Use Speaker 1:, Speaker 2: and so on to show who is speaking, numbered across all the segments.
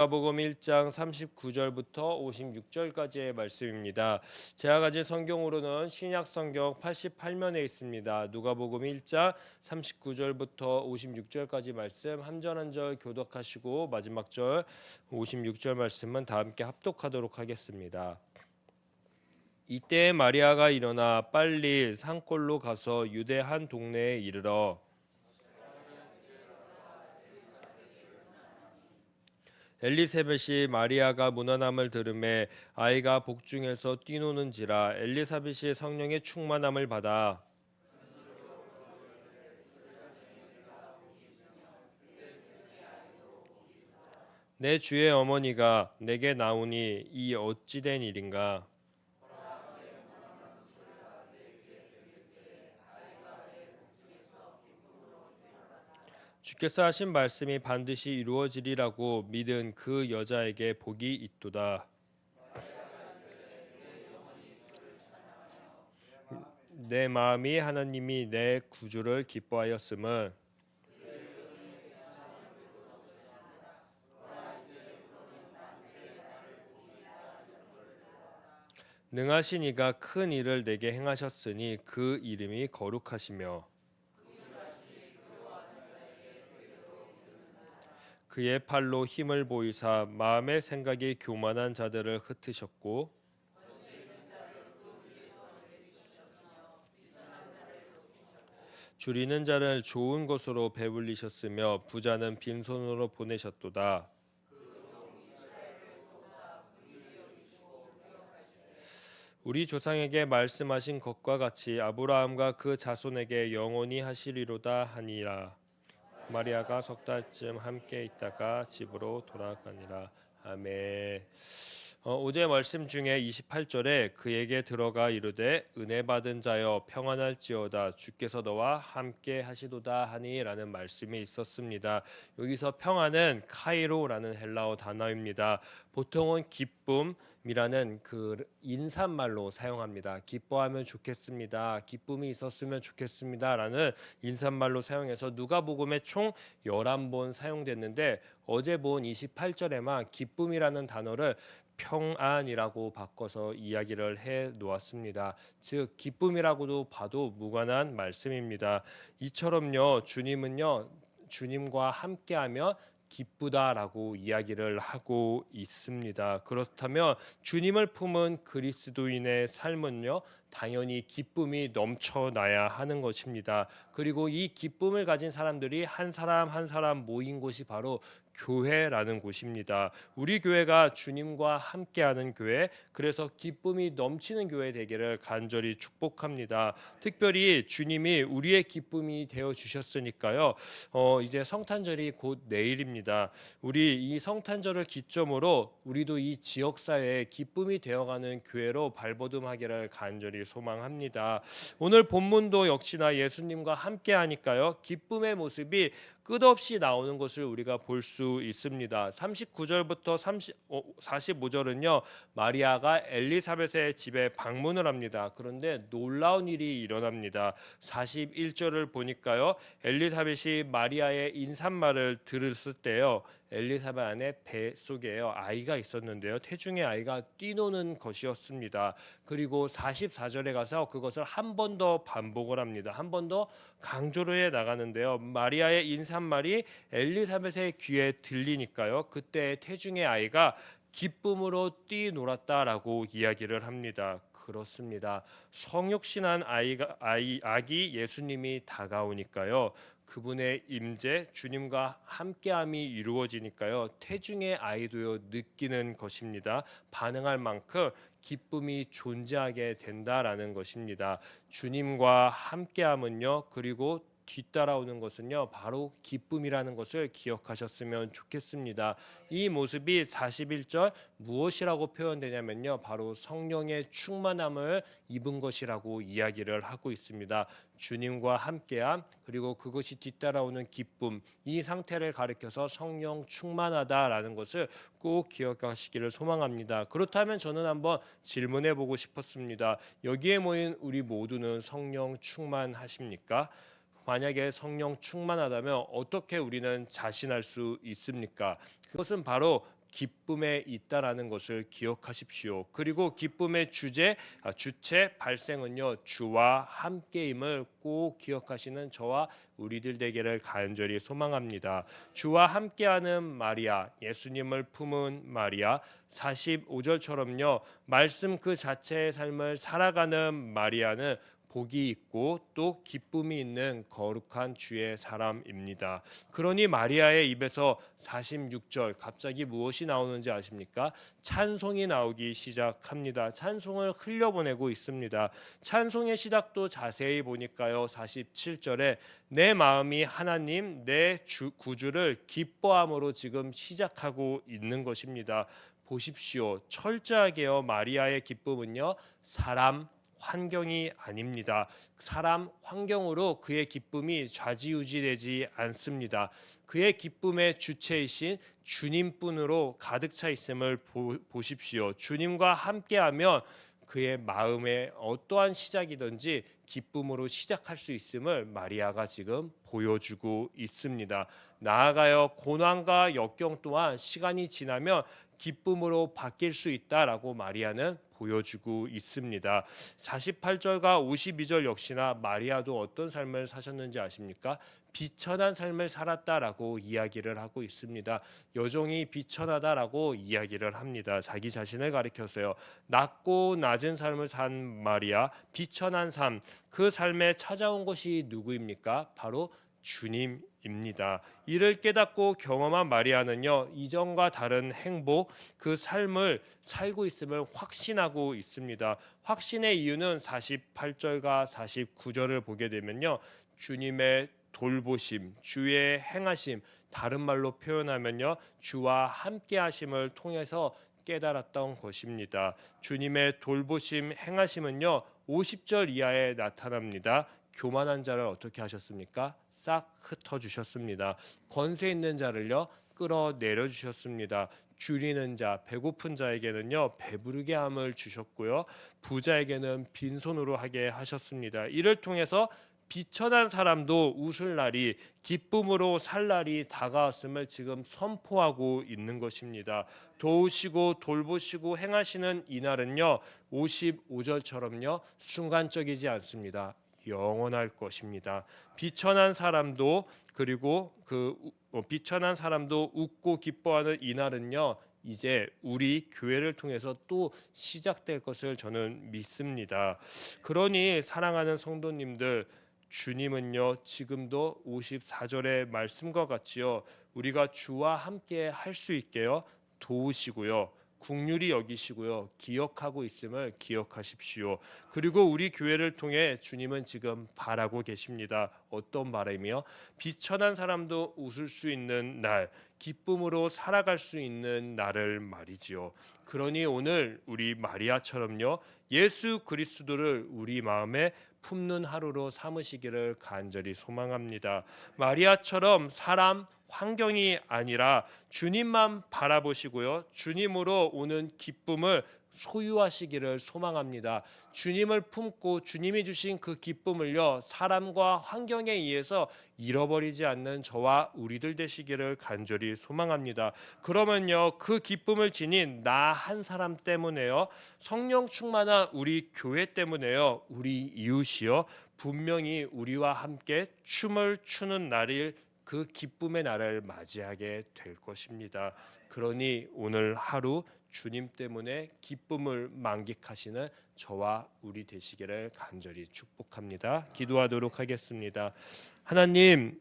Speaker 1: 마가복음 1장 39절부터 56절까지의 말씀입니다. 제가 가진 성경으로는 신약 성경 88면에 있습니다. 누가복음 1장 39절부터 56절까지 말씀 한 절 한 절 교독하시고 마지막 절 56절 말씀은 다 함께 합독하도록 하겠습니다. 이때 마리아가 일어나 빨리 산골로 가서 유대 한 동네에 이르러 엘리사벳이 마리아가 무난함을 들음에 아이가 복중에서 뛰노는지라 엘리사벳이 성령의 충만함을 받아 내 주의 어머니가 내게 나오니 이 어찌된 일인가 주께서 하신 말씀이 반드시 이루어지리라고 믿은 그 여자에게 복이 있도다. 내 마음이 하나님이 내 구주를 기뻐하였음은 능하신 이가 큰 일을 내게 행하셨으니 그 이름이 거룩하시며 그의 팔로 힘을 보이사 마음의 생각이 교만한 자들을 흩으셨고 줄이는 자를 좋은 것으로 배불리셨으며 부자는 빈손으로 보내셨도다. 우리 조상에게 말씀하신 것과 같이 아브라함과 그 자손에게 영원히 하시리로다 하니라. 마리아가 석 달쯤 함께 있다가 집으로 돌아가니라. 아멘. 어, 어제 말씀 중에 28절에 그에게 들어가 이르되 은혜 받은 자여 평안할지어다 주께서 너와 함께 하시도다 하니라는 말씀이 있었습니다. 여기서 평안은 카이로라는 헬라어 단어입니다. 보통은 기쁨 이라는 그 인사말로 사용합니다. 기뻐하면 좋겠습니다. 기쁨이 있었으면 좋겠습니다라는 인사말로 사용해서 누가복음에 총 11번 사용됐는데 어제 본 28절에만 기쁨이라는 단어를 평안이라고 바꿔서 이야기를 해 놓았습니다. 즉 기쁨이라고도 봐도 무관한 말씀입니다. 이처럼요 주님은요 주님과 함께하며 기쁘다라고 이야기를 하고 있습니다. 그렇다면 주님을 품은 그리스도인의 삶은요 당연히 기쁨이 넘쳐나야 하는 것입니다. 그리고 이 기쁨을 가진 사람들이 한 사람 한 사람 모인 곳이 바로 교회라는 곳입니다. 우리 교회가 주님과 함께하는 교회, 그래서 기쁨이 넘치는 교회 되기를 간절히 축복합니다. 특별히 주님이 우리의 기쁨이 되어 주셨으니까요. 어, 이제 성탄절이 곧 내일입니다. 우리 이 성탄절을 기점으로 우리도 이 지역 사회에 기쁨이 되어가는 교회로 발버둥하기를 간절히 소망합니다. 오늘 본문도 역시나 예수님과 함께 하니까요. 기쁨의 모습이 끝없이 나오는 것을 우리가 볼 수 있습니다. 39절부터 30, 45절은요. 마리아가 엘리사벳의 집에 방문을 합니다. 그런데 놀라운 일이 일어납니다. 41절을 보니까요. 엘리사벳이 마리아의 인사말을 들었을 때요. 엘리사벳 안에 배 속에요 아이가 있었는데요. 태중의 아이가 뛰노는 것이었습니다. 그리고 44절에 가서 그것을 한 번 더 반복을 합니다. 한 번 더 강조를 해 나가는데요. 마리아의 인사 말이 엘리사벳의 귀에 들리니까요. 그때 태중의 아이가 기쁨으로 뛰놀았다라고 이야기를 합니다. 그렇습니다. 성육신한 아이가 아이 아기 예수님이 다가오니까요. 그분의 임재 주님과 함께함이 이루어지니까요. 태중의 아이도요 느끼는 것입니다. 반응할 만큼 기쁨이 존재하게 된다라는 것입니다. 주님과 함께함은요. 그리고 뒤따라오는 것은요 바로 기쁨이라는 것을 기억하셨으면 좋겠습니다. 이 모습이 41절 무엇이라고 표현되냐면요 바로 성령의 충만함을 입은 것이라고 이야기를 하고 있습니다. 주님과 함께함 그리고 그것이 뒤따라오는 기쁨 이 상태를 가리켜서 성령 충만하다라는 것을 꼭 기억하시기를 소망합니다. 그렇다면 저는 한번 질문해 보고 싶었습니다. 여기에 모인 우리 모두는 성령 충만하십니까? 만약에 성령 충만하다면 어떻게 우리는 자신할 수 있습니까? 그것은 바로 기쁨에 있다라는 것을 기억하십시오. 그리고 기쁨의 주제 아, 주체 발생은요 주와 함께임을 꼭 기억하시는 저와 우리들 되기를 간절히 소망합니다. 주와 함께하는 마리아, 예수님을 품은 마리아, 45절처럼요 말씀 그 자체의 삶을 살아가는 마리아는 복이 있고 또 기쁨이 있는 거룩한 주의 사람입니다. 그러니 마리아의 입에서 46절 갑자기 무엇이 나오는지 아십니까? 찬송이 나오기 시작합니다. 찬송을 흘려보내고 있습니다. 찬송의 시작도 자세히 보니까요. 47절에 내 마음이 하나님 내 주, 구주를 기뻐함으로 지금 시작하고 있는 것입니다. 보십시오. 철저하게요. 마리아의 기쁨은요. 사람 환경이 아닙니다. 사람 환경으로 그의 기쁨이 좌지우지되지 않습니다. 그의 기쁨의 주체이신 주님뿐으로 가득 차 있음을 보, 보십시오. 주님과 함께하면 그의 마음에 어떠한 시작이든지 기쁨으로 시작할 수 있음을 마리아가 지금 보여주고 있습니다. 나아가요 고난과 역경 또한 시간이 지나면 기쁨으로 바뀔 수 있다라고 마리아는 보여주고 있습니다. 48절과 52절 역시나 마리아도 어떤 삶을 사셨는지 아십니까? 비천한 삶을 살았다라고 이야기를 하고 있습니다. 여종이 비천하다라고 이야기를 합니다. 자기 자신을 가리켜서요. 낮고 낮은 삶을 산 마리아, 비천한 삶, 그 삶에 찾아온 것이 누구입니까? 바로 주님입니다. 이를 깨닫고 경험한 마리아는요 이전과 다른 행복 그 삶을 살고 있음을 확신하고 있습니다. 확신의 이유는 48절과 49절을 보게 되면요 주님의 돌보심, 주의 행하심, 다른 말로 표현하면요 주와 함께 하심을 통해서 깨달았던 것입니다. 주님의 돌보심, 행하심은요 50절 이하에 나타납니다. 교만한 자를 어떻게 하셨습니까? 싹 흩어 주셨습니다. 권세 있는 자를요 끌어내려 주셨습니다. 줄이는 자, 배고픈 자에게는요 배부르게 함을 주셨고요 부자에게는 빈손으로 하게 하셨습니다. 이를 통해서 비천한 사람도 웃을 날이 기쁨으로 살 날이 다가왔음을 지금 선포하고 있는 것입니다. 도우시고 돌보시고 행하시는 이 날은요 55절처럼요 순간적이지 않습니다. 영원할 것입니다. 비천한 사람도 그리고 그 어, 비천한 사람도 웃고 기뻐하는 이 날은요. 이제 우리 교회를 통해서 또 시작될 것을 저는 믿습니다. 그러니 사랑하는 성도님들 주님은요 지금도 54절의 말씀과 같이요 우리가 주와 함께 할 수 있게요 도우시고요 국률이 여기시고요 기억하고 있음을 기억하십시오. 그리고 우리 교회를 통해 주님은 지금 바라고 계십니다. 어떤 바람이요? 비천한 사람도 웃을 수 있는 날, 기쁨으로 살아갈 수 있는 날을 말이지요. 그러니 오늘 우리 마리아처럼요 예수 그리스도를 우리 마음에 품는 하루로 삼으시기를 간절히 소망합니다. 마리아처럼 사람 환경이 아니라 주님만 바라보시고요. 주님으로 오는 기쁨을 소유하시기를 소망합니다. 주님을 품고 주님이 주신 그 기쁨을요 사람과 환경에 의해서 잃어버리지 않는 저와 우리들 되시기를 간절히 소망합니다. 그러면요 그 기쁨을 지닌 나 한 사람 때문에요 성령 충만한 우리 교회 때문에요 우리 이웃이요 분명히 우리와 함께 춤을 추는 날일 그 기쁨의 날을 맞이하게 될 것입니다. 그러니 오늘 하루 주님 때문에 기쁨을 만끽하시는 저와 우리 되시기를 간절히 축복합니다. 기도하도록 하겠습니다. 하나님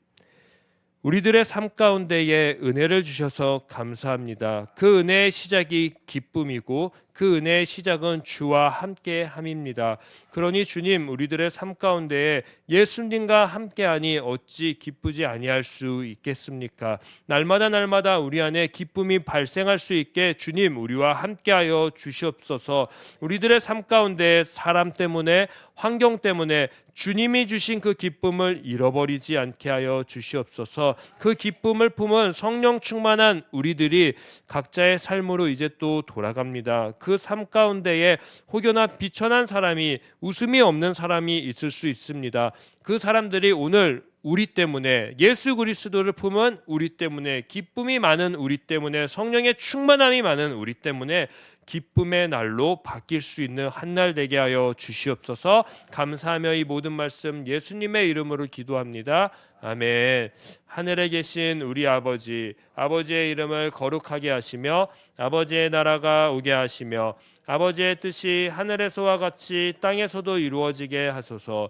Speaker 1: 우리들의 삶 가운데에 은혜를 주셔서 감사합니다. 그 은혜의 시작이 기쁨이고 그 은혜의 시작은 주와 함께 함입니다. 그러니 주님 우리들의 삶 가운데에 예수님과 함께하니 어찌 기쁘지 아니할 수 있겠습니까? 날마다 날마다 우리 안에 기쁨이 발생할 수 있게 주님 우리와 함께하여 주시옵소서. 우리들의 삶 가운데 사람 때문에 환경 때문에 주님이 주신 그 기쁨을 잃어버리지 않게 하여 주시옵소서. 그 기쁨을 품은 성령 충만한 우리들이 각자의 삶으로 이제 또 돌아갑니다. 그그 삶 가운데에 혹여나 비천한 사람이 웃음이 없는 사람이 있을 수 있습니다. 그 사람들이 오늘 우리 때문에 예수 그리스도를 품은 우리 때문에 기쁨이 많은 우리 때문에 성령의 충만함이 많은 우리 때문에 기쁨의 날로 바뀔 수 있는 한 날 되게 하여 주시옵소서. 감사하며 이 모든 말씀 예수님의 이름으로 기도합니다. 아멘. 하늘에 계신 우리 아버지, 아버지의 이름을 거룩하게 하시며 아버지의 나라가 오게 하시며 아버지의 뜻이 하늘에서와 같이 땅에서도 이루어지게 하소서.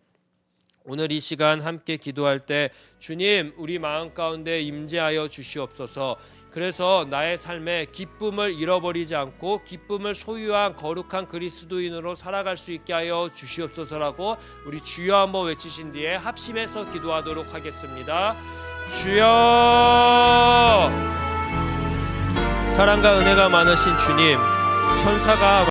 Speaker 1: 오늘 이 시간 함께 기도할 때 주님 우리 마음 가운데 임재하여 주시옵소서. 그래서 나의 삶에 기쁨을 잃어버리지 않고 기쁨을 소유한 거룩한 그리스도인으로 살아갈 수 있게 하여 주시옵소서라고 우리 주여 한번 외치신 뒤에 합심해서 기도하도록 하겠습니다. 주여 사랑과 은혜가 많으신 주님 천사가